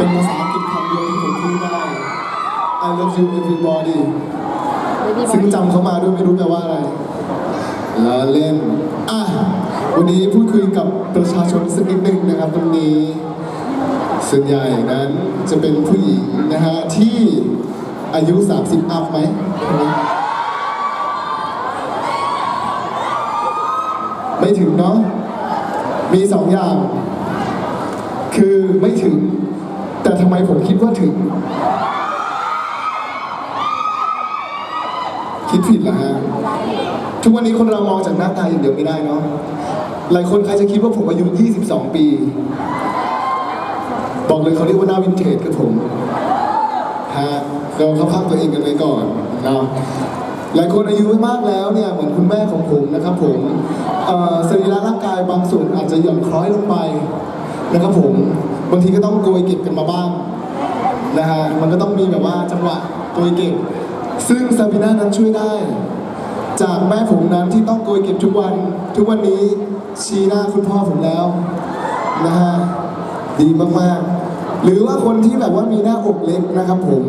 เป็นภาษาอังกฤษคำเดียวที่ผมพูดได้ I love you everybody ซึ่งจำเขามาด้วยไม่รู้แปลว่าอะไรล้อเล่น อะ วันนี้พูดคุยกับประชาชนสักนิดหนึ่งนะครับตรงนี้ ส่วนใหญ่นั้นจะเป็นผู้หญิงนะฮะ ที่อายุ 30 อัพไหมไม่ถึงเนาะ มีสองอย่าง คือไม่ถึง แต่ทำไมผมคิดว่าถึง คิดผิดเหรอฮะ ทุกวันนี้คนเรามองจากหน้าตาอย่างเดียวไม่ได้เนาะ หลายคนใครจะคิดว่าผมอายุ 22 ปี บอกเลยเขาเรียกว่าหน้าวินเทจกับผม ฮะ เราเข้าข้างตัวเองกันไว้ก่อนนะหลายคนอายุมากแล้วเนี่ยเหมือนคุณแม่ของผมนะครับผมสรีระร่างกายบางส่วนอาจจะหย่อนคล้อยลงไปนะครับผม บางทีก็ต้องโกยเก็บกันมาบ้างนะฮะมันก็ต้องมีแบบว่าจังหวะโกยเก็บ ซึ่งซาบิน่านั้นช่วยได้ จากแม่ผมนั้นที่ต้องโกยเก็บทุกวัน ทุกวันนี้ชี้หน้าคุณพ่อผมแล้วนะฮะดีมากๆ หรือว่าคนที่แบบว่ามีหน้าอกเล็กนะครับผม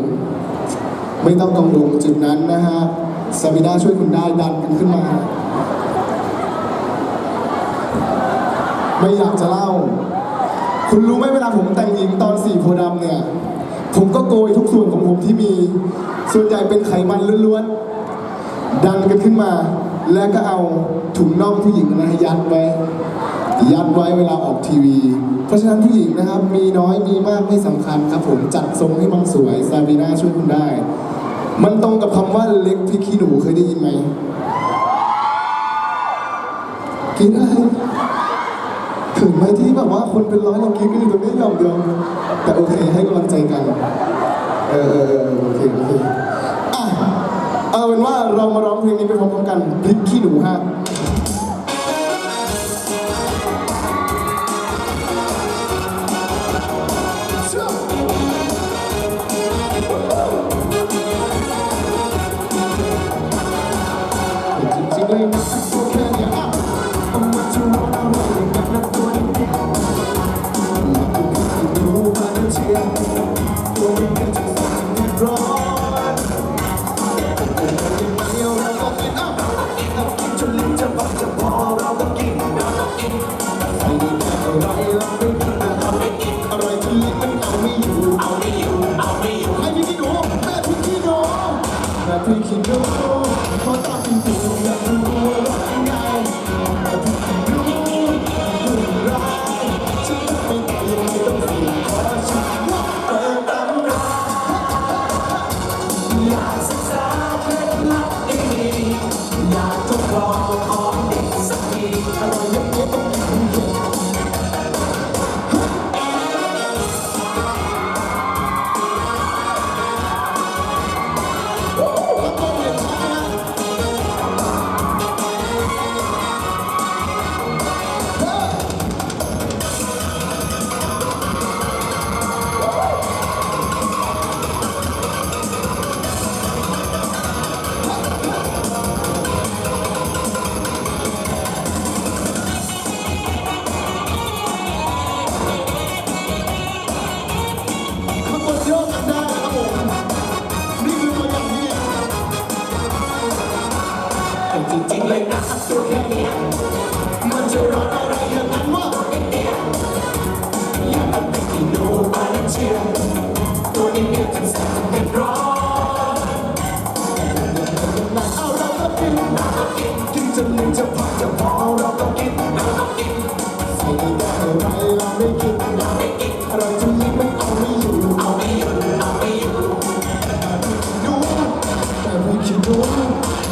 ไม่ต้องกังวลจุดนั้นนะฮะซาบิน่าช่วยคุณได้ดันกันขึ้นมา ไม่อยากจะเล่า คุณรู้ไหมเวลาผมแต่งหญิงตอนสี่โพดำเนี่ย ผมก็โกยทุกส่วนของผมที่มี ส่วนใหญ่เป็นไขมันล้วนๆ ดันกันขึ้นมา แล้วก็เอาถุงน่องผู้หญิงนะยัดไว้ ยัดไว้เวลาออกทีวี เพราะฉะนั้นผู้หญิงนะครับ มีน้อยมีมากไม่สำคัญครับผมจัดทรงให้มันสวยซาบีน่าช่วยคุณได้ มันตรงกับคำว่าเล็กพริกขี้หนูเคยได้ยินไหมกินอะไร ถึงไหมที่แบบว่าคนเป็นร้อยเรากินกันอยู่ตรงนี้ย่างเดียวแต่โอเคให้กำลังใจกัน เออเออเออโอเคโอเคอะเอาเป็นว่าเรามาร้องเพลงนี้ไปพร้อมๆกันพริกขี้หนูฮะจริงๆเลยนะโอเคเนี่ยอะเอามาชวนเอา จริงๆเลยนะตัวแค่เนี้ยมันจะร้อนอะไรอย่างนั้นวะอยากเอาไปกินโนบาลานเชียตัวนี้เนี่ยจะแสบจะเป็นร้อนเอาเราก็กินเราก็กินกินจนลืมจะพักจะพอเราก็กินเราก็กินใส่ได้อะไรเราไม่กินเราไม่กินอะไรที่ลิ้นมันเอาไม่อยู่เอาไม่อยู่เอาไม่อยู่ดูแต่ไม่คิดดู